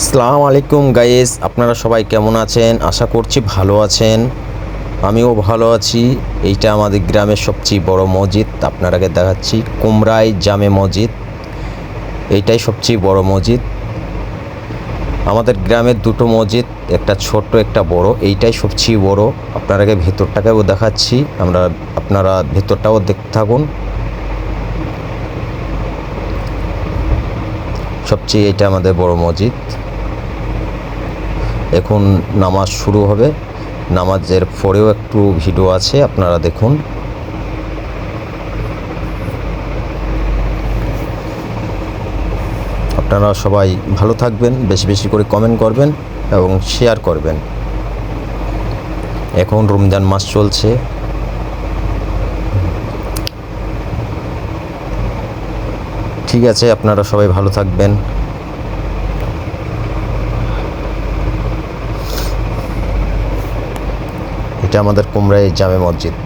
আসসালামু আলাইকুম গাইস, আপনারা সবাই কেমন আছেন? আশা করছি ভালো আছেন। আমিও ভালো আছি। এইটা আমাদের গ্রামের সবচেয়ে বড় মসজিদ। আপনারাকে দেখাচ্ছি কুমরাই জামে মসজিদ। এইটাই সবচেয়ে বড় মসজিদ। আমাদের গ্রামের দুটো মসজিদ, একটা ছোট্ট, একটা বড়। এইটাই সবচেয়ে বড়। আপনারাকে ভেতরটাকেও দেখাচ্ছি। আমরা, আপনারা ভেতরটাও দেখতে থাকুন। সবচেয়ে এটা আমাদের বড় মসজিদ। এখন নামাজ শুরু হবে। নামাজের পরেও একটু ভিডিও আছে, আপনারা দেখুন। আপনারা সবাই ভালো থাকবেন, বেশি বেশি করে কমেন্ট করবেন এবং শেয়ার করবেন। এখন রমজান মাস চলছে। ঠিক আছে, আপনারা সবাই ভালো থাকবেন। এটা আমাদের কুমড়াই জামে মসজিদ।